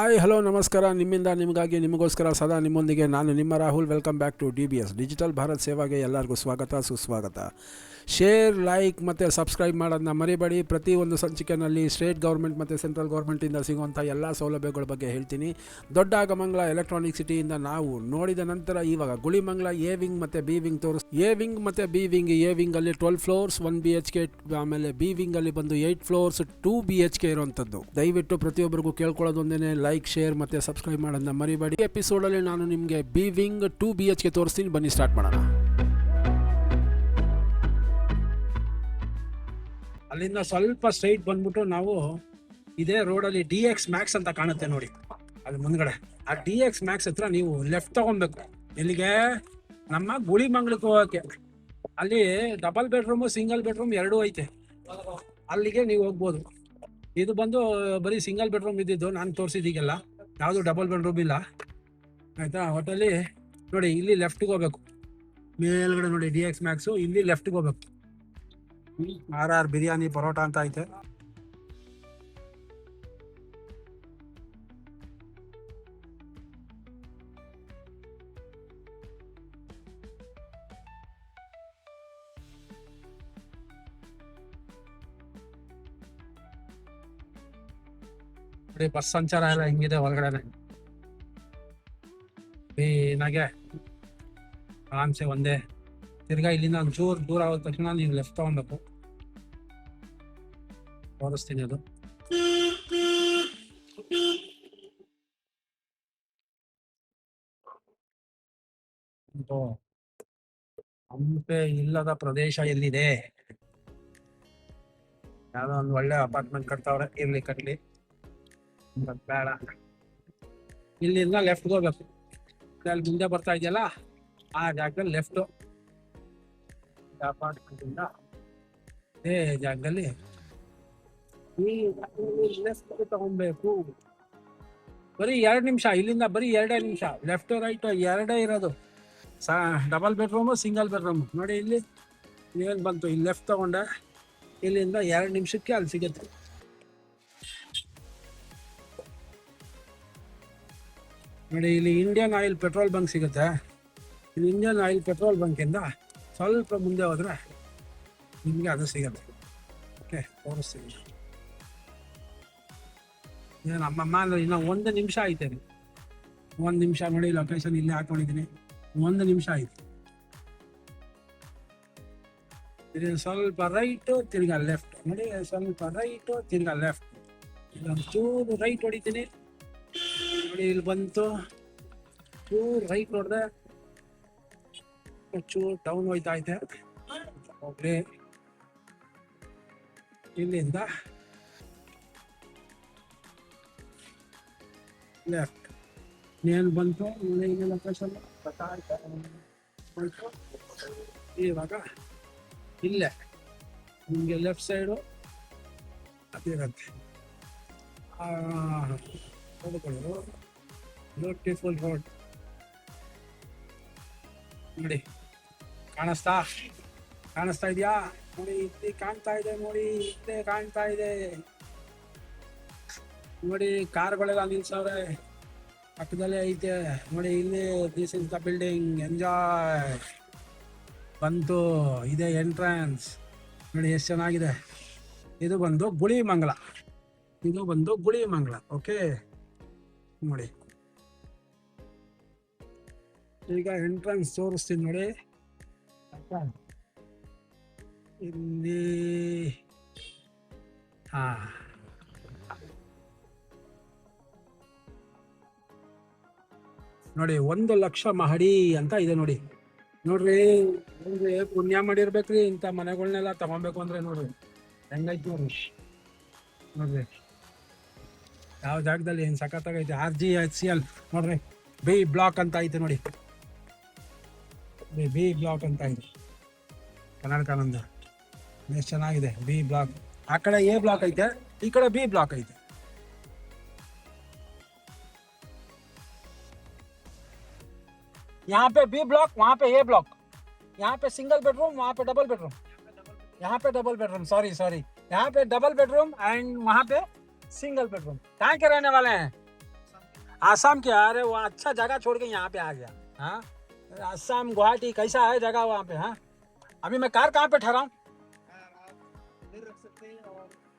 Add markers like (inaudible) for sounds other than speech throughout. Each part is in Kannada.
ಹಾಯ್ ಹಲೋ ನಮಸ್ಕಾರ. ನಿಮ್ಮಿಂದ, ನಿಮಗಾಗಿ, ನಿಮಗೋಸ್ಕರ ಸದಾ ನಿಮ್ಮೊಂದಿಗೆ ನಾನು ನಿಮ್ಮ Rahul. Welcome back to D B S Digital Bharat ಸೇವಾಗೆ ಎಲ್ಲರಿಗೂ ಸ್ವಾಗತ, ಸುಸ್ವಾಗತ. ಶೇರ್ ಲೈಕ್ ಮತ್ತು ಸಬ್ಸ್ಕ್ರೈಬ್ ಮಾಡೋದನ್ನ ಮರಿಬೇಡಿ. ಪ್ರತಿ ಒಂದು ಸಂಚಿಕೆಯಲ್ಲಿ ಸ್ಟೇಟ್ ಗೌರ್ಮೆಂಟ್ ಮತ್ತು ಸೆಂಟ್ರಲ್ ಗೌರ್ಮೆಂಟಿಂದ ಸಿಗುವಂಥ ಎಲ್ಲ ಸೌಲಭ್ಯಗಳ ಬಗ್ಗೆ ಹೇಳ್ತೀನಿ. ದೊಡ್ಡ ಆಗಮಂಗಲ ಎಲೆಕ್ಟ್ರಾನಿಕ್ ಸಿಟಿಯಿಂದ ನಾವು ನೋಡಿದ ನಂತರ ಇವಾಗ ಗುಳಿಮಂಗ್ಲ ಎ ವಿಂಗ್ ಮತ್ತು ಬಿ ವಿಂಗ್ ತೋರಿಸ್ ಎ ವಿಂಗ್ ಮತ್ತು B wing A ವಿಂಗಲ್ಲಿ twelve floors one B H K ಆಮೇಲೆ ಬಿ ವಿಂಗಲ್ಲಿ ಬಂದು eight floors two B H K ಇರುವಂಥದ್ದು. ದಯವಿಟ್ಟು ಪ್ರತಿಯೊಬ್ಬರಿಗೂ ಕೇಳ್ಕೊಳ್ಳೋದು ಒಂದೇ ಲೈಕ್ ಶೇರ್ ಮತ್ತು ಸಬ್ಸ್ಕ್ರೈಬ್ ಮಾಡೋದನ್ನ ಮರಿಬೇಡಿ. ಎಪಿಸೋಡಲ್ಲಿ ನಾನು ನಿಮಗೆ ಬಿ ವಿಂಗ್ ಟು ಬಿ ಎಚ್ಗೆ ತೋರಿಸ್ತೀನಿ. ಬನ್ನಿ ಸ್ಟಾರ್ಟ್ ಮಾಡೋಣ. ಅಲ್ಲಿಂದ ಸ್ವಲ್ಪ ಸ್ಟ್ರೈಟ್ ಬಂದ್ಬಿಟ್ಟು ನಾವು ಇದೇ ರೋಡಲ್ಲಿ ಡಿ ಎಕ್ಸ್ ಮ್ಯಾಕ್ಸ್ ಅಂತ ಕಾಣುತ್ತೆ ನೋಡಿ. ಅದು ಮುಂದ್ಗಡೆ. ಆ ಡಿ ಎಕ್ಸ್ ಮ್ಯಾಕ್ಸ್ ಹತ್ರ ನೀವು ಲೆಫ್ಟ್ ತಗೊಬೇಕು. ಎಲ್ಲಿಗೆ ನಮ್ಮ ಗುಳಿಮಂಗ್ಳಕ್ಕೆ ಹೋಗಕ್ಕೆ. ಅಲ್ಲಿ ಡಬಲ್ ಬೆಡ್ರೂಮು ಸಿಂಗಲ್ ಬೆಡ್ರೂಮ್ ಎರಡೂ ಐತೆ. ಅಲ್ಲಿಗೆ ನೀವು ಹೋಗ್ಬೋದು. ಇದು ಬಂದು, ಬರೀ ಸಿಂಗಲ್ ಬೆಡ್ರೂಮ್ ಇದ್ದಿದ್ದು ನಾನು ತೋರಿಸಿದೀಗೆಲ್ಲ ಯಾವುದು ಡಬಲ್ ಬೆಡ್ರೂಮ್ ಇಲ್ಲ. ಆಯ್ತಾ? ಒಟ್ಟಲ್ಲಿ ನೋಡಿ, ಇಲ್ಲಿ ಲೆಫ್ಟ್ಗೆ ಹೋಗ್ಬೇಕು. ಮೇಲ್ಗಡೆ ನೋಡಿ ಡಿ ಎಕ್ಸ್ ಮ್ಯಾಕ್ಸು ಇಲ್ಲಿ ಲೆಫ್ಟ್ಗೆ ಹೋಗ್ಬೇಕು. ಆರ್ ಆರ್ ಬಿರಿಯಾನಿ ಪರೋಟ ಅಂತ ಐತೆ. ನೋಡಿ ಬಸ್ ಸಂಚಾರ ಎಲ್ಲ ಹಿಂಗಿದೆ ಹೊರಗಡೆ ಏನಾಗೆ ಆರಾಮ್ಸೆ ಒಂದೇ. ತಿರ್ಗಾ ಇಲ್ಲಿಂದ ಒಂಚೂರು ದೂರ ಆಗೋದ ತಕ್ಷಣ ನೀನ್ ಲೆಫ್ಟ್ ತಗೊಬೇಕು ತೋರಿಸ್ತೀನಿ ಅದು. ಹಂಪೆ ಇಲ್ಲದ ಪ್ರದೇಶ ಎಲ್ಲಿದೆ? ಯಾವ್ದೋ ಒಂದು ಒಳ್ಳೆ ಅಪಾರ್ಟ್ಮೆಂಟ್ ಕಟ್ತಾವ್ರೆ, ಇರ್ಲಿ ಕಟ್ಲಿ. ಬೇಡ. ಇಲ್ಲಿಂದ ಲೆಫ್ಟ್ ಹೋಗ್ಬೇಕು. ಅಲ್ಲಿ ಮುಂದೆ ಬರ್ತಾ ಇದೆಯಲ್ಲ, ಆ ಜಾಗದಲ್ಲಿ ಲೆಫ್ಟ್ ಅಪಾರ್ಟ್ಮೆಂಟ್ ಇಂದ ಅದೇ ಜಾಗದಲ್ಲಿ. ಲೆಫ್ಟ್ ತಗೊಬೇಕು ಬರೀ ಎರಡ್ ನಿಮಿಷ, ಇಲ್ಲಿಂದ ಬರೀ ಎರಡೇ ನಿಮಿಷ. ಲೆಫ್ಟ್ ರೈಟ್ ಎರಡೇ ಇರೋದು. ಸಾ ಡಬಲ್ ಬೆಡ್ರೂಮು ಸಿಂಗಲ್ ಬೆಡ್ರೂಮು ನೋಡಿ ಇಲ್ಲಿ ಏನು ಬಂತು? ಇಲ್ಲಿ ಲೆಫ್ಟ್ ತಗೊಂಡೆ. ಇಲ್ಲಿಂದ ಎರಡು ನಿಮಿಷಕ್ಕೆ ಅಲ್ಲಿ ಸಿಗುತ್ತೆ. ನೋಡಿ, ಇಲ್ಲಿ ಇಂಡಿಯನ್ ಆಯಿಲ್ ಪೆಟ್ರೋಲ್ ಬಂಕ್ ಸಿಗುತ್ತೆ. ಇಲ್ಲಿ ಇಂಡಿಯನ್ ಆಯಿಲ್ ಪೆಟ್ರೋಲ್ ಬಂಕಿಂದ ಸ್ವಲ್ಪ ಮುಂದೆ ಹೋದ್ರೆ ನಿಮಗೆ ಅದು ಸಿಗುತ್ತೆ. ಓಕೆ ತೋರಿಸ್ತೀನಿ ಏನು ನಮ್ಮಮ್ಮ ಇನ್ನೂ ಒಂದು ನಿಮಿಷ ಐತೆ ಒಂದು ನಿಮಿಷ ನೋಡಿ ಲೊಕೇಶನ್ ಇಲ್ಲೇ ಹಾಕೊಂಡಿದ್ದೀನಿ. ಒಂದು ನಿಮಿಷ ಆಯ್ತು. ಸ್ವಲ್ಪ ರೈಟು ತಿರ್ಗಾ ಲೆಫ್ಟ್ ನೋಡಿ, ಸ್ವಲ್ಪ ರೈಟು ತಿರ್ಗಾ ಲೆಫ್ಟ್ ಇಲ್ಲೊಂದು ಚೂರು ರೈಟ್ ಹೊಡಿತೀನಿ. ನೋಡಿ ಇಲ್ಲಿ ಬಂತು ಚೂರು ರೈಟ್ ನೋಡಿದೆ ಚೂರು ಡೌನ್ ಹೋಯ್ತಾ ಐತೆ ಹೋಗ್ಲಿ ಇಲ್ಲಿಂದ ಲೆಫ್ಟ್ ಏನು ಬಂತು ಇಲ್ಲಿ ಲೊಕೇಶನ್ ಇವಾಗ ಇಲ್ಲೇ ನಿಮಗೆ ಲೆಫ್ಟ್ ಸೈಡು ಅದಿರುತ್ತೆ ನೋಡಿಕೊಳ್ಳು ಬ್ಯೂಟಿಫುಲ್ ರೋಡ್ ನೋಡಿ, ಕಾಣಿಸ್ತಾ? ಕಾಣಿಸ್ತಾ ಇದೆಯಾ? ನೋಡಿ, ಇಲ್ಲಿ ಕಾಣ್ತಾ ಇದೆ, ನೋಡಿ, ಇಲ್ಲೇ ಕಾಣ್ತಾ ಇದೆ. ನೋಡಿ, ಕಾರ್ಗಳೆಲ್ಲ ನಿಲ್ಸವ್ರೆ. ಪಕ್ಕದಲ್ಲೇ ಐತೆ. ನೋಡಿ, ಇಲ್ಲಿ this is the building enjoy ಬಂತು, ಇದೆ ಎಂಟ್ರೆನ್ಸ್ ನೋಡಿ, ಎಷ್ಟು ಚೆನ್ನಾಗಿದೆ. ಇದು ಬಂದು ಗುಳಿಮಂಗಲ. ಇದು ಬಂದು ಗುಳಿಮಂಗಲ ಓಕೆ ನೋಡಿ. ಈಗ ಎಂಟ್ರೆನ್ಸ್ ತೋರಿಸ್ತೀನಿ ನೋಡಿ. ಇಲ್ಲಿ, ಹಾ. ನೋಡಿ, ಒಂದು ಲಕ್ಷ ಮಹಡಿ ಅಂತ ಇದೆ ನೋಡಿ. ನೋಡ್ರಿ ನೋಡ್ರಿ, ಪುಣ್ಯ ಮಾಡಿರ್ಬೇಕ್ರಿ. ಇಂಥ ಮನೆಗಳನ್ನೆಲ್ಲ ತಗೊಬೇಕು ಅಂದ್ರೆ ನೋಡ್ರಿ. ಹೆಂಗೈತಿ ನೋಡ್ರಿ. ನೋಡ್ರಿ. ಯಾವ ಜಾಗದಲ್ಲಿ ಏನು ಸಖತ್ತಾಗೈತೆ. R G H C L ನೋಡ್ರಿ. ಬಿ ಬ್ಲಾಕ್ ಅಂತ ಐತೆ ನೋಡಿ. ಬಿ ಬ್ಲಾಕ್ ಅಂತ ಇದೆ ಕರ್ನಾಟಕಾನಂದ ಎಷ್ಟು ಚೆನ್ನಾಗಿದೆ ಬಿ ಬ್ಲಾಕ್ ಆ ಕಡೆ ಎ ಬ್ಲಾಕ್ ಐತೆ ಈ ಕಡೆ ಬಿ ಬ್ಲಾಕ್ ಐತೆ यहाँ पे बी ब्लॉक वहाँ पे ए ब्लॉक यहाँ पे सिंगल बेडरूम वहाँ पे डबल बेडरूम यहाँ पे डबल बेडरूम सॉरी सॉरी यहाँ पे डबल बेडरूम एंड वहाँ पे सिंगल बेडरूम कहाँ के रहने वाले हैं आसाम क्या अरे वो अच्छा जगह छोड़ के यहाँ पे आ गया हाँ आसाम गुवाहाटी कैसा है जगह वहाँ पे हाँ अभी मैं कार कहाँ पे ठहराऊँ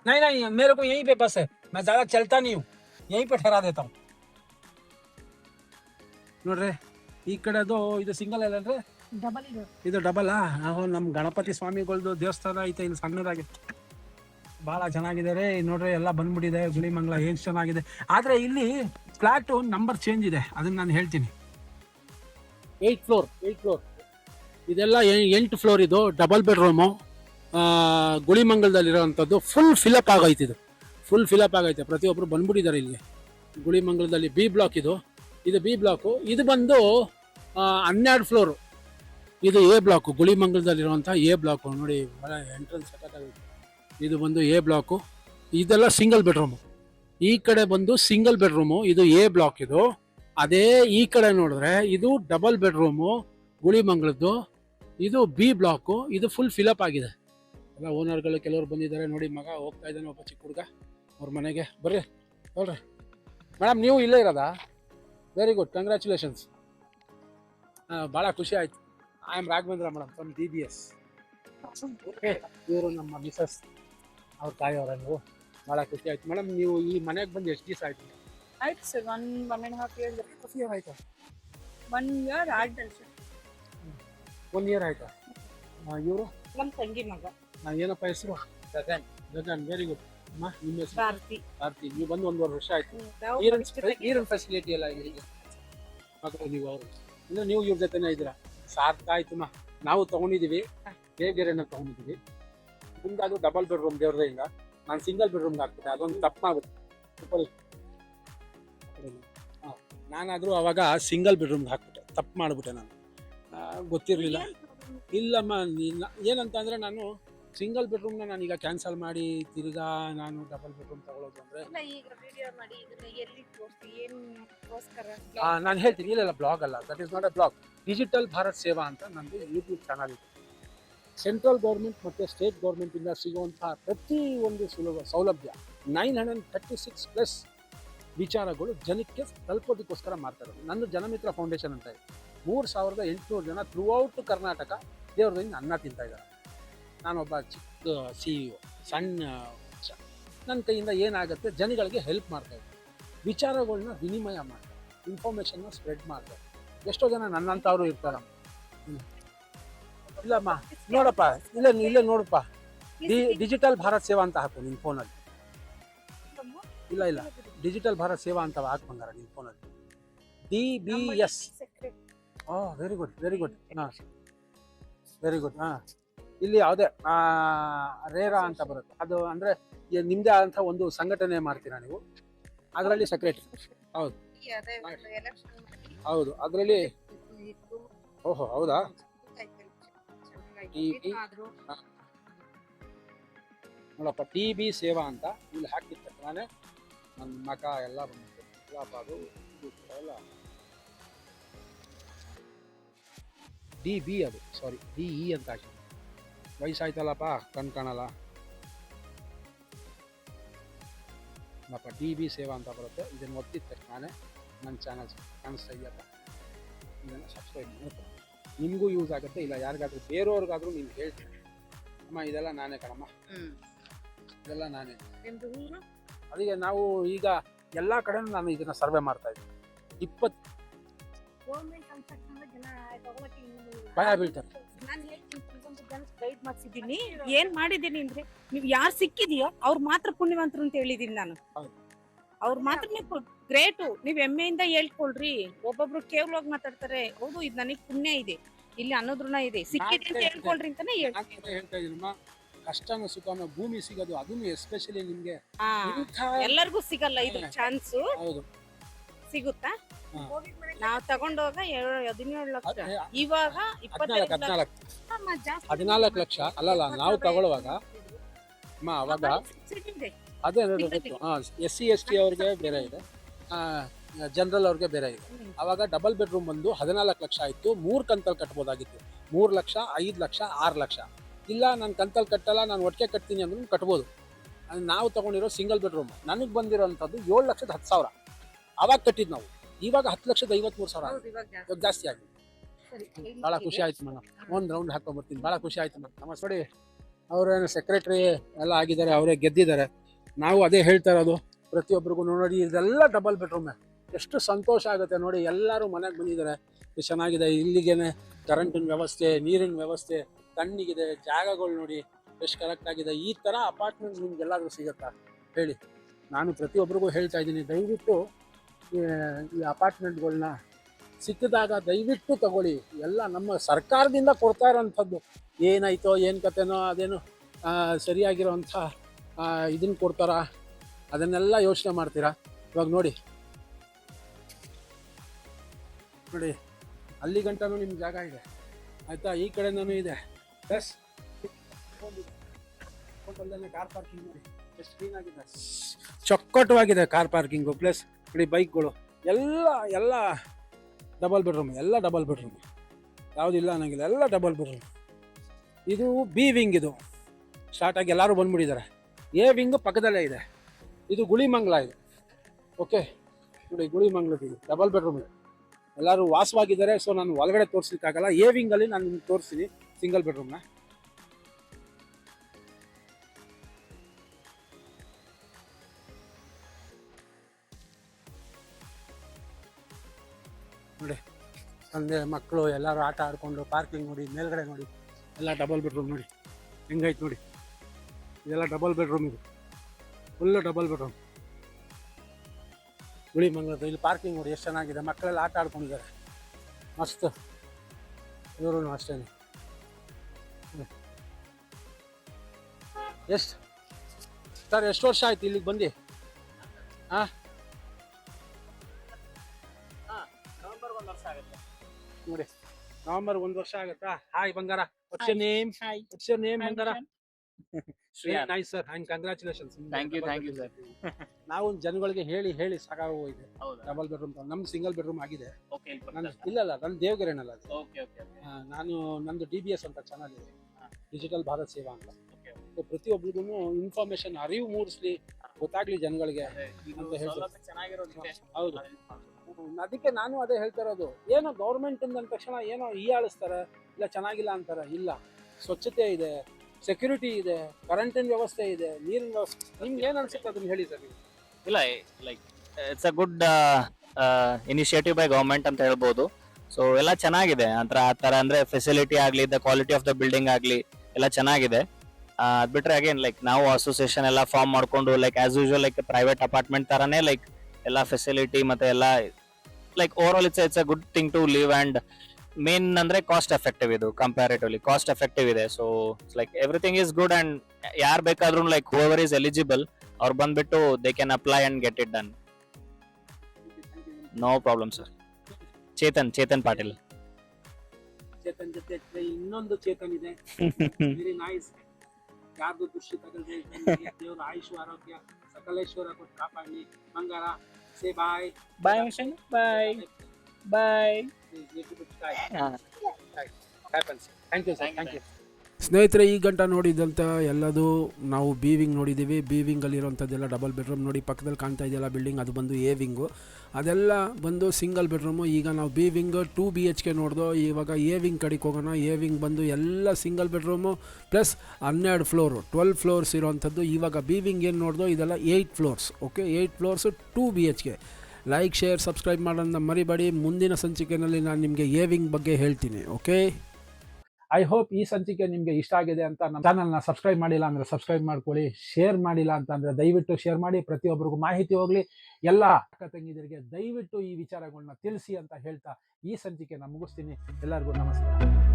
नहीं नहीं मेरे को यहीं पे बस है मैं ज़्यादा चलता नहीं हूँ यहीं पे ठहरा देता हूँ ನೋಡ್ರಿ ಈ ಕಡೆದು ಇದು ಸಿಂಗಲ್ ಅಲ್ಲನ್ರಿ ಡಬಲ್ ಇದು ಇದು ಡಬಲ್ ನಾವು ನಮ್ಮ ಗಣಪತಿ ಸ್ವಾಮಿಗಳ್ದು ದೇವಸ್ಥಾನ ಐತೆ ಇಲ್ಲಿ ಸಣ್ಣದಾಗಿ ಭಾಳ ಚೆನ್ನಾಗಿದೆ ರೀ ನೋಡ್ರಿ ಎಲ್ಲ ಬಂದ್ಬಿಟ್ಟಿದೆ ಗುಳಿಮಂಗ್ಲ ಏನು ಚೆನ್ನಾಗಿದೆ ಆದರೆ ಇಲ್ಲಿ ಫ್ಲ್ಯಾಟು ನಂಬರ್ ಚೇಂಜ್ ಇದೆ ಅದನ್ನ ನಾನು ಹೇಳ್ತೀನಿ ಏಯ್ಟ್ ಫ್ಲೋರ್ ಏಯ್ಟ್ ಫ್ಲೋರ್ ಇದೆಲ್ಲ ಎಂಟು ಫ್ಲೋರ್ ಇದು ಡಬಲ್ ಬೆಡ್ರೂಮು ಗುಳಿಮಂಗಲದಲ್ಲಿರೋವಂಥದ್ದು ಫುಲ್ ಫಿಲಪ್ ಆಗೈತೆ ಇದು. ಫುಲ್ ಫಿಲಪ್ ಆಗೈತೆ. ಪ್ರತಿಯೊಬ್ಬರು ಬಂದ್ಬಿಟ್ಟಿದ್ದಾರೆ ಇಲ್ಲಿ ಗುಳಿಮಂಗಲದಲ್ಲಿ ಬಿ ಬ್ಲಾಕ್ ಇದು. ಇದು ಬಿ ಬ್ಲಾಕು ಇದು ಬಂದು ಹನ್ನೆರಡು ಫ್ಲೋರು ಇದು ಎ ಬ್ಲಾಕು ಗುಳಿಮಂಗಲದಲ್ಲಿರುವಂಥ ಎ ಬ್ಲಾಕು ನೋಡಿ ಎಂಟ್ರೆನ್ಸ್ ಸಖತ್ತಾಗೈತೆ. ಇದು ಬಂದು ಎ ಬ್ಲಾಕು ಇದೆಲ್ಲ ಸಿಂಗಲ್ ಬೆಡ್ರೂಮು ಈ ಕಡೆ ಬಂದು ಸಿಂಗಲ್ ಬೆಡ್ರೂಮು ಇದು ಎ ಬ್ಲಾಕ್ ಇದು. ಅದೇ ಈ ಕಡೆ ನೋಡಿದ್ರೆ ಇದು ಡಬಲ್ ಬೆಡ್ರೂಮು ಗುಳಿಮಂಗ್ಳದ್ದು ಇದು ಬಿ ಬ್ಲಾಕು ಇದು ಫುಲ್ ಫಿಲಪ್ ಆಗಿದೆ. ಎಲ್ಲ ಓನರ್ಗಳು ಕೆಲವರು ಬಂದಿದ್ದಾರೆ ನೋಡಿ, ಮಗ ಹೋಗ್ತಾ ಇದ್ದಾನೆ, ಒಬ್ಬ ಚಿಕ್ಕ ಹುಡುಗ. ಅವ್ರ ಮನೆಗೆ ಬರ್ರಿ, ನೋಡ್ರಿ. ಮೇಡಮ್ ನೀವು ಇಲ್ಲೇ ಇರೋದಾ? ವೆರಿ ಗುಡ್ ಕಂಗ್ರ್ಯಾಚುಲೇಷನ್ಸ್ ಭಾಳ ಖುಷಿ ಆಯ್ತು. I am Raghavendra madam from D B S ಇವರು ನಮ್ಮ ಮಿಸಸ್ ಅವ್ರ ತಾಯಿಯವರ ನೀವು ಭಾಳ ಖುಷಿ ಆಯ್ತು. ಮೇಡಮ್ ನೀವು ಈ ಮನೆಗೆ ಬಂದು ಎಷ್ಟು ದಿವಸ ಆಯ್ತು? ಆಯ್ತು sir one one and half year year ಆಯ್ತು? ಒನ್ ಇಯರ್ ಆಯ್ತಲ್ಲ ಸರ್. ಒನ್ ಇಯರ್ ಆಯ್ತಾ? ಇವರು? ನಮ್ಮ ತಂಗಿ ಮಗ. ಏನಪ್ಪ ಹೆಸರು? ಗಗನ್. ಗಗನ್ ವೆರಿ ಗುಡ್ ಅಮ್ಮ ನಿಮ್ಮ ಹೆಸರು? ಭಾರತಿ ಕಾರ್ತಿ ನೀವು ಬಂದು ಒಂದೂವರೆ ವರ್ಷ ಆಯ್ತು. ನಾವು ನೀರಿನ ನೀರಿನ ಫೆಸಿಲಿಟಿ ಎಲ್ಲ ಹೇಗೆ ಮಕ್ಕಳು ನೀವು ಅವರು. ಅಂದ್ರೆ ನೀವು ಇವ್ರ ಜೊತೆನೇ ಇದ್ದೀರಾ? ಸಾರ್ಥ ಆಯ್ತಮ್ಮ ನಾವು ತಗೊಂಡಿದೀವಿ ಬೇಗೆರೆನ ತಗೊಂಡಿದ್ದೀವಿ. ಮುಂದೆ ಅದು ಡಬಲ್ ಬೆಡ್ರೂಮ್ ದೇವ್ರದಿಂದ ನಾನು ಸಿಂಗಲ್ ಬೆಡ್ರೂಮ್ಗೆ ಹಾಕ್ತಿದ್ದೆ ಅದೊಂದು ತಪ್ಪು ಮಾಡ್ಬಿಟ್ಟೆ ನಾನಾದರೂ ಅವಾಗ ಸಿಂಗಲ್ ಬೆಡ್ರೂಮ್ಗೆ ಹಾಕ್ಬಿಟ್ಟೆ. ತಪ್ಪು ಮಾಡಿಬಿಟ್ಟೆ ನಾನು. ಗೊತ್ತಿರಲಿಲ್ಲ. ಇಲ್ಲಮ್ಮ ಏನಂತಂದರೆ ಏನಂತ ಅಂದ್ರೆ ನಾನು ಸಿಂಗಲ್ ಬೆಡ್ರೂಮ್ನ ನಾನೀಗ ಕ್ಯಾನ್ಸಲ್ ಮಾಡಿ ತಿರ್ಗಾ ನಾನು ಡಬಲ್ ಬೆಡ್ರೂಮ್ ತಗೊಳ್ಳೋದು ಅಂದರೆ ನಾನು ಹೇಳ್ತೀನಿ ಇಲ್ಲ ಬ್ಲಾಗ್ ಅಲ್ಲ. That is not a blog Digital Bharat Seva ಅಂತ ನಂದು ಯೂಟ್ಯೂಬ್ ಚಾನಲ್ ಇದೆ. ಸೆಂಟ್ರಲ್ ಗೌರ್ಮೆಂಟ್ ಮತ್ತು ಸ್ಟೇಟ್ ಗೌರ್ಮೆಂಟಿಂದ ಸಿಗುವಂತಹ ಪ್ರತಿ ಒಂದು ಸುಲಭ ಸೌಲಭ್ಯ nine hundred thirty six plus ವಿಚಾರಗಳು ಜನಕ್ಕೆ ತಲುಪೋದಕ್ಕೋಸ್ಕರ ಮಾಡ್ತಾರೆ ನನ್ನ ಜನಮಿತ್ರ ಫೌಂಡೇಶನ್ ಅಂತ ಇದೆ. ಮೂರು ಸಾವಿರದ ಎಂಟುನೂರು ಜನ ಥ್ರೂಔಟ್ ಕರ್ನಾಟಕ ದೇವ್ರದಿಂದ ಅನ್ನ ತಿಂತಾ ಇದ್ದಾರೆ. ನಾನೊಬ್ಬ ಚಿಕ್ಕ ಸಿ ಇ ಸಣ್ಣ ಚ- ನನ್ನ ಕೈಯಿಂದ ಏನಾಗುತ್ತೆ ಜನಗಳಿಗೆ ಹೆಲ್ಪ್ ಮಾಡ್ತಾ ಇದ್ದೀನಿ ವಿಚಾರಗಳನ್ನ ವಿನಿಮಯ ಮಾಡ್ತಾರೆ ಇನ್ಫಾರ್ಮೇಷನ್ನ ಸ್ಪ್ರೆಡ್ ಮಾಡ್ತಾರೆ ಎಷ್ಟೋ ಜನ ನನ್ನಂಥವ್ರು ಇರ್ತಾರಮ್ಮ. ಇಲ್ಲಮ್ಮ ನೋಡಪ್ಪ ಇಲ್ಲ ಇಲ್ಲೇ ನೋಡಪ್ಪ. ಡಿ ಡಿಜಿಟಲ್ ಭಾರತ್ ಸೇವಾ ಅಂತ ಹಾಕು ನಿನ್ನ ಫೋನಲ್ಲಿ ಇಲ್ಲ ಇಲ್ಲ. ಡಿಜಿಟಲ್ ಭಾರತ್ ಸೇವಾ ಅಂತ ಹಾಕಿ ಬಂದಾರ ನಿಮ್ಮ ಫೋನಲ್ಲಿ D B S oh very good very good ಹಾಂ ವೆರಿ ಗುಡ್ ಹಾಂ. ಇಲ್ಲಿ ಯಾವುದೇ ರೇರಾ ಅಂತ ಬರುತ್ತೆ. ಅದು ಅಂದರೆ ನಿಮ್ಮದೇ ಆದಂಥ ಒಂದು ಸಂಘಟನೆ ಮಾಡ್ತೀರಾ ನೀವು? ಅದರಲ್ಲಿ ಸೆಕ್ರೆಟರಿ ಹೌದು. ಹೌದು ಅದರಲ್ಲಿ ಓಹೋ ಹೌದಾ? ನೋಡಪ್ಪ ಟಿ ಬಿ ಸೇವಾ ಅಂತ ಇಲ್ಲಿ ಹಾಕಿದ ತಕ್ಷಣ ನನ್ನ ಮಗ ಎಲ್ಲ ಬಂದಿತ್ತು ಎಲ್ಲಪ್ಪ ಅದು ಎಲ್ಲ. ಡಿ ಬಿ ಅದು ಸಾರಿ ಡಿ ಇ ಅಂತ ಹಾಕಿ ವಯಸ್ಸಾಯ್ತಲ್ಲಪ್ಪ ಕಣ್ ಕಾಣಲ್ಲ. ನೋಡಪ್ಪ ಡಿ ಬಿ ಸೇವಾ ಅಂತ ಬರುತ್ತೆ. ಇದನ್ನು ಒತ್ತಿದ ತಕ್ಷಣ ನನ್ನ ಚಾನಲ್ ಕಾಣಿಸ್ತಾ ಇದೆಯಪ್ಪ ಇದನ್ನು ಸಬ್ಸ್ಕ್ರೈಬ್ ಮಾಡ್ಕೊಂಡು ನಿಮಗೂ ಯೂಸ್ ಆಗುತ್ತೆ ಇಲ್ಲ ಯಾರಿಗಾದ್ರೂ ಬೇರೆಯವ್ರಿಗಾದ್ರೂ ನೀವು ಹೇಳ್ತೀನಿ. ಅಮ್ಮ ಇದೆಲ್ಲ ನಾನೇ ಕಣಮ್ಮ. ಇದೆಲ್ಲ ನಾನೇ. ನಿಮ್ದು ಊರು? ಅದಕ್ಕೆ ನಾವು ಈಗ ಎಲ್ಲ ಕಡೆ ನಾನು ಇದನ್ನ ಸರ್ವೆ ಮಾಡ್ತಾ ಇದ್ದೀನಿ. ಇಪ್ಪತ್ತು ಭಯ ಬೀಳ್ತಾರೆ. ಗೈಡ್ ಮಾಡಿಸಿದ್ದೀನಿ. ಏನ್ ಮಾಡಿದ್ದೀನಿ ಅಂದ್ರೆ ನೀವು ಯಾರು ಸಿಕ್ಕಿದೆಯೋ ಅವ್ರು ಮಾತ್ರ ಪುಣ್ಯವಂತರು ಅಂತ ಹೇಳಿದೀನಿ ನಾನು. ಅವ್ರು ಮಾತ್ರ ನೀವು ಗ್ರೇಟು. ನೀವು ಹೆಮ್ಮೆಯಿಂದ ಹೇಳ್ಕೊಳ್ರಿ. ಒಬ್ಬೊಬ್ರು ಕೇವಲವಾಗಿ ಮಾತಾಡ್ತಾರೆ. ಹೌದು ಇದು ನನಗೆ ಪುಣ್ಯ ಇದೆ. ಇಲ್ಲಿ ಅನ್ನೋದ್ರನ್ನ ಇದೆ. ಸಿಕ್ಕಿದೆ ಅಂತ. ಹೇಳ್ಕೊಳ್ರಿ ಅಂತಾನೆ ಹೇಳ್ತೀನಿ. ಕಷ್ಟನ ಸುಖನ ಭೂಮಿ ಸಿಗೋದು ಅದನ್ನು ಎಸ್ಪೆಷಲಿ ನಿಮಗೆ ಇಂಥ ಎಲ್ಲರಿಗೂ ಸಿಗಲ್ಲ ಇದು ಚಾನ್ಸು ಹೌದು. ಸಿಗುತ್ತಾ? ನಾವು ತಗೊಂಡೋಗ ಏಳು ಹದಿನೇಳು ಲಕ್ಷ. ಅದ್- ಇವಾಗ ಹದಿನಾಲ್ಕು ಇಪ್ಪತ್ತೈದು ಹದಿನಾಲ್ಕು. ಲಕ್ಷ ಜಾಸ್ತಿ ಹದಿನಾಲ್ಕು ಲಕ್ಷ. ಅಲ್ಲಲ್ಲ ನಾವು ತಗೊಳ್ಳುವಾಗ ಅಮ್ಮ ಅವಾಗ ಇದೆ ಅದೇ ಎಸ್ ಸಿ ಎಸ್ ಟಿ ಅವ್ರಿಗೆ ಬೇರೆ ಇದೆ. ಜನರಲ್ ಅವ್ರಿಗೆ ಬೇರೆ ಇದೆ. ಹ್ಮ್. ಅವಾಗ ಡಬಲ್ ಬೆಡ್ರೂಮ್ ಬಂದು ಹದಿನಾಲ್ಕು ಲಕ್ಷ ಆಯಿತು. ಮೂರು ಕಂತಲ್ಲಿ ಕಟ್ಬೋದಾಗಿತ್ತು. ಮೂರು ಲಕ್ಷ ಐದು ಲಕ್ಷ ಆರು ಲಕ್ಷ. ಇಲ್ಲ ನಾನು ಕಂತಲ್ಲಿ ಕಟ್ಟಲ್ಲ ನಾನು ಒಟ್ಟಿಗೆ ಕಟ್ತೀನಿ ಅಂದ್ರೂ ಕಟ್ಬೋದು. ಅದು ನಾವು ತೊಗೊಂಡಿರೋ ಸಿಂಗಲ್ ಬೆಡ್ರೂಮ್ ನನಗೆ ಬಂದಿರೋಂಥದ್ದು ಏಳು ಲಕ್ಷದ ಹತ್ತು ಸಾವಿರ. ಅವಾಗ ಕಟ್ಟಿದ್ದು ನಾವು. ಇವಾಗ ಹತ್ತು ಲಕ್ಷದ ಐವತ್ಮೂರು ಸಾವಿರ ಜಾಸ್ತಿ. ಆಗಿದೆ. ಭಾಳ ಖುಷಿ ಆಯ್ತು ಮೇಡಮ್ ಒಂದು ರೌಂಡ್ ಹಾಕೊಂಡ್ಬರ್ತೀನಿ. ಭಾಳ ಖುಷಿ ಆಯ್ತು ಮೇಡಮ್ ನಮಸ್ತೆ. ನೋಡಿ ಅವರೇನು ಸೆಕ್ರೆಟ್ರಿ ಎಲ್ಲ ಆಗಿದ್ದಾರೆ ಅವರೇ ಗೆದ್ದಿದ್ದಾರೆ. ನಾವು ಅದೇ ಹೇಳ್ತಾ ಇರೋದು. ಪ್ರತಿಯೊಬ್ಬರಿಗೂ ನೋಡಿ ಇದೆಲ್ಲ ಡಬಲ್ ಬೆಡ್ರೂಮೇ ಎಷ್ಟು ಸಂತೋಷ ಆಗುತ್ತೆ ನೋಡಿ. ಎಲ್ಲರೂ ಮನೆಗೆ ಬಂದಿದ್ದಾರೆ. ಚೆನ್ನಾಗಿದೆ. ಇಲ್ಲಿಗೇನೆ ಕರೆಂಟಿನ ವ್ಯವಸ್ಥೆ ನೀರಿನ ವ್ಯವಸ್ಥೆ ತಣ್ಣಗಿದೆ ಜಾಗಗಳು ನೋಡಿ ಎಷ್ಟು ಕರೆಕ್ಟ್ ಆಗಿದೆ, ಈ ಥರ ಅಪಾರ್ಟ್ಮೆಂಟ್ ನಿಮ್ಗೆಲ್ಲಾದ್ರೂ ಸಿಗುತ್ತಾ? ಹೇಳಿ. ನಾನು ಪ್ರತಿಯೊಬ್ಬರಿಗೂ ಹೇಳ್ತಾ ಇದ್ದೀನಿ, ದಯವಿಟ್ಟು, ಈ ಅಪಾರ್ಟ್ಮೆಂಟ್ಗಳನ್ನ ಸಿಕ್ಕಿದಾಗ ದಯವಿಟ್ಟು ತಗೊಳ್ಳಿ. ಎಲ್ಲ ನಮ್ಮ ಸರ್ಕಾರದಿಂದ ಕೊಡ್ತಾ ಇರೋಂಥದ್ದು. ಏನಾಯ್ತೋ, ಏನು ಕತೆನೋ, ಅದೇನು ಸರಿಯಾಗಿರೋವಂಥ ಇದನ್ನು ಕೊಡ್ತಾರ? ಅದನ್ನೆಲ್ಲ ಯೋಚನೆ ಮಾಡ್ತೀರಾ? ಇವಾಗ ನೋಡಿ. ನೋಡಿ, ಅಲ್ಲಿ ಗಂಟನೂ ನಿಮ್ಮ ಜಾಗ ಇದೆ. ಆಯಿತಾ? ಈ ಕಡೆನೂ ಇದೆ. ಪ್ಲಸ್ ಕಾರ್ ಪಾರ್ಕಿಂಗ್ ಎಷ್ಟು ಆಗಿದೆ. ಚೊಕ್ಕಟವಾಗಿದೆ ಕಾರ್ ಪಾರ್ಕಿಂಗು ಪ್ಲಸ್ ನೋಡಿ ಬೈಕ್ಗಳು ಎಲ್ಲ ಎಲ್ಲ ಡಬಲ್ ಬೆಡ್ರೂಮ್ ಎಲ್ಲ ಡಬಲ್ ಬೆಡ್ರೂಮ್ ಯಾವುದಿಲ್ಲ ಅನ್ನೋಂಗಿಲ್ಲ. ಎಲ್ಲ ಡಬಲ್ ಬೆಡ್ರೂಮ್ ಇದು ಬಿ ವಿಂಗ್ ಇದು. ಸ್ಟಾರ್ಟ್ ಆಗಿ ಎಲ್ಲರೂ ಬಂದ್ಬಿಟ್ಟಿದ್ದಾರೆ. ಎ ವಿಂಗ್ ಪಕ್ಕದಲ್ಲೇ ಇದೆ. ಇದು ಗುಳಿಮಂಗ್ಲ ಇದು. ಓಕೆ ನೋಡಿ ಗುಳಿಮಂಗ್ಲದಿದೆ ಡಬಲ್ ಬೆಡ್ರೂಮ್ ಎಲ್ಲರೂ ವಾಸವಾಗಿದ್ದಾರೆ. ಸೊ ನಾನು ಒಳಗಡೆ ತೋರಿಸ್ಲಿಕ್ಕಾಗಲ್ಲ. ಎ ವಿಂಗಲ್ಲಿ ನಾನು ನಿಮ್ಗೆ ತೋರಿಸ್ತೀನಿ. ಸಿಂಗಲ್ ಬೆಡ್ರೂಮ್ನ ನೋಡಿ ತಂದೆ ಮಕ್ಕಳು ಎಲ್ಲರೂ ಆಟ ಆಡ್ಕೊಂಡು ಪಾರ್ಕಿಂಗ್ ನೋಡಿ, ಮೇಲ್ಗಡೆ ನೋಡಿ, ಎಲ್ಲ ಡಬಲ್ ಬೆಡ್ರೂಮ್ ನೋಡಿ, ಹೆಂಗೈತೆ ನೋಡಿ. ಇದೆಲ್ಲ ಡಬಲ್ ಬೆಡ್ರೂಮ್ ಇದು. ಫುಲ್ಲು ಡಬಲ್ ಬೆಡ್ರೂಮ್ ಗುಳಿ ಮಂಗ್ಳದ ಇಲ್ಲಿ ಪಾರ್ಕಿಂಗ್ ನೋಡಿ, ಎಷ್ಟು ಚೆನ್ನಾಗಿದೆ. ಮಕ್ಕಳೆಲ್ಲ ಆಟ ಆಡ್ಕೊಂಡಿದ್ದಾರೆ. ಮಸ್ತ್. ಇವರು ಅಷ್ಟೇ ಎಷ್ಟು? ಸರ್ ಎಷ್ಟು ವರ್ಷ ಆಯ್ತು ಇಲ್ಲಿಗೆ ಬಂದು? ಹಾಂ ನೋಡಿ ನವೆಂಬರ್ ಒಂದು ವರ್ಷ ಆಗುತ್ತಾ? ಹಾಯ್ ಬಂಗಾರ. What's your name hi what's your name ಬಂಗಾರ? Shreyas. Nice sir and congratulations thank you thank you sir ನಾವು ಜನಗಳಿಗೆ ಹೇಳಿ ಹೇಳಿ ಸಾಕಾಗೋಗಿದೆ ಡಬಲ್ ಬೆಡ್ರೂಮ್ ನಮ್ ಸಿಂಗಲ್ ಬೆಡ್ರೂಮ್ ಆಗಿದೆ. ಓಕೆ ನನ್ನ? ಇಲ್ಲ ಅಲ್ಲ ನನ್ನ ದೇವಗೆರೆನಲ್ಲ ಅದು. ಓಕೆ ಓಕೆ ಓಕೆ ನಾನು ನಂದು ಡಿ ಬಿ ಎಸ್ ಅಂತ ಚಾನಲ್ ಇದೆ. ಡಿಜಿಟಲ್ ಭಾರತ್ ಸೇವಾ ಅಂತ. ಪ್ರತಿಯೊಬ್ಬರಿಗೂ ಇನ್ಫಾರ್ಮೇಶನ್ ಅರಿವು ಮೂಡಿಸ್ಲಿ ಗೊತ್ತಾಗ್ಲಿ ಜನಗಳಿಗೆ ಅಂತ ಹೇಳ್ತಾರೆ. ಹೌದು. ಅದಕ್ಕೆ ನಾನು ಅದೇ ಹೇಳ್ತಾ ಇರೋದು ಏನೋ ಗೌರ್ಮೆಂಟ್ ಅಂದ ತಕ್ಷಣ ಏನೋ ಈ ಆಳಿಸ್ತಾರೆ ಇಲ್ಲ ಚೆನ್ನಾಗಿಲ್ಲ ಅಂತಾರೆ ಇಲ್ಲ. ಸ್ವಚ್ಛತೆ ಇದೆ ಸೆಕ್ಯೂರಿಟಿ ಇದೆ ಕರೆಂಟಿನ ವ್ಯವಸ್ಥೆ ಇದೆ ನೀರಿನ ವ್ಯವಸ್ಥೆ ನಿಮ್ಗೆ ಏನು ಅನ್ಸುತ್ತೆ ಅದನ್ನ ಹೇಳಿ ಸರ್ ಇಲ್ಲ like it's a good initiative by government ಅಂತ ಹೇಳ್ಬೋದು. ಸೊ ಎಲ್ಲ ಚೆನ್ನಾಗಿದೆ ಅಂತರ ಆ ಥರ ಅಂದ್ರೆ ಫೆಸಿಲಿಟಿ ಆಗಲಿ the quality of the building ಆಗಲಿ ಎಲ್ಲ ಚೆನ್ನಾಗಿದೆ. ಅದ್ ಬಿಟ್ರೆ ಅಗೇನ್ ಲೈಕ್ ನಾವು ಅಸೋಸಿಯೇಷನ್ ಎಲ್ಲ ಫಾರ್ಮ್ ಮಾಡ್ಕೊಂಡು like as usual like private apartment ತರಾನೇ ಲೈಕ್ ಎಲ್ಲ ಫೆಸಿಲಿಟಿ ಮತ್ತೆ ಎಲ್ಲ like over all it's it's a good thing to live and main ಅಂದ್ರೆ ಕಾಸ್ಟ್ ಎಫೆಕ್ಟಿವ್ ಇದು ಕಂಪ್ಯಾರಿಟಿವ್ಲಿ ಕಾಸ್ಟ್ ಎಫೆಕ್ಟಿವ್ ಇದೆ. So like everything is good and ಯಾರು ಬೇಕಾದ್ರೂ ಲೈಕ್ ಹೂವರ್ ಇಸ್ ಎಲಿಜಿಬಲ್ ಅವ್ರು ಬಂದ್ಬಿಟ್ಟು they can apply and get it done no problem sir Chetan Chetan Patil. Chetan ಜೊತೆ ಇನ್ನೊಂದು ಚೇತನ್ ಇದೆ. (laughs) ವೆರಿ ನೈಸ್ ಯಾರ್ದು ದೃಷ್ಟಿ ತಗಲ್ದೆ ದೇವ್ರ ಆಯುಷ್ ಆರೋಗ್ಯ ಸಕಲೇಶ್ವರ ಕೊಟ್ಟು ಕಾಪಾಡಲಿ ಬಂಗಾರ say bye bye mission bye bye thank you sir Thank you, thank you ಸ್ನೇಹಿತರೆ, ಈ ಗಂಟ ನೋಡಿದಂಥ ಎಲ್ಲದು ನಾವು ಬಿ ವಿಂಗ್ ನೋಡಿದ್ದೀವಿ. ಬಿ ವಿಂಗಲ್ಲಿರೋಂಥದ್ದೆಲ್ಲ ಡಬಲ್ ಬೆಡ್ರೂಮ್ ನೋಡಿ ಪಕ್ಕದಲ್ಲಿ ಕಾಣ್ತಾ ಇದೆಯಲ್ಲ ಬಿಲ್ಡಿಂಗ್ ಅದು ಬಂದು ಎ ವಿಂಗು ಅದೆಲ್ಲ ಬಂದು ಸಿಂಗಲ್ ಬೆಡ್ರೂಮು ಈಗ ನಾವು B wing two B H K ನೋಡ್ದೋ, ಇವಾಗ ಎ ವಿಂಗ್ ಕಡೆಗೆ ಹೋಗೋಣ. ಎ ವಿಂಗ್ ಬಂದು ಎಲ್ಲ ಸಿಂಗಲ್ ಬೆಡ್ರೂಮು ಪ್ಲಸ್ ಹನ್ನೆರಡು ಫ್ಲೋರು ಟ್ವೆಲ್ ಫ್ಲೋರ್ಸ್ ಇರೋವಂಥದ್ದು. ಇವಾಗ ಬಿ ವಿಂಗ್ ಏನು ನೋಡ್ದೋ, ಇದೆಲ್ಲ eight floors okay eight floors two B H K like share subscribe ಮಾಡೋದನ್ನ ಮರಿಬೇಡಿ. ಮುಂದಿನ ಸಂಚಿಕೆಯಲ್ಲಿ ನಾನು ನಿಮಗೆ ಎ ವಿಂಗ್ ಬಗ್ಗೆ ಹೇಳ್ತೀನಿ ಓಕೆ ಐ ಹೋಪ್ ಈ ಸಂಚಿಕೆ ನಿಮಗೆ ಇಷ್ಟ ಆಗಿದೆ ಅಂತ ನಮ್ಮ ಚಾನಲ್ನ ಸಬ್ಸ್ಕ್ರೈಬ್ ಮಾಡಿಲ್ಲ ಅಂದರೆ ಸಬ್ಸ್ಕ್ರೈಬ್ ಮಾಡ್ಕೊಳ್ಳಿ ಶೇರ್ ಮಾಡಿಲ್ಲ ಅಂತ ಅಂದರೆ ದಯವಿಟ್ಟು ಶೇರ್ ಮಾಡಿ, ಪ್ರತಿಯೊಬ್ಬರಿಗೂ ಮಾಹಿತಿ ಹೋಗಲಿ. ಎಲ್ಲ ಅಕ್ಕ ತಂಗಿದರಿಗೆ ದಯವಿಟ್ಟು ಈ ವಿಚಾರಗಳನ್ನ ತಿಳಿಸಿ ಅಂತ ಹೇಳ್ತಾ ಈ ಸಂಚಿಕೆ ನಾನು ಮುಗಿಸ್ತೀನಿ. ಎಲ್ಲರಿಗೂ ನಮಸ್ಕಾರ.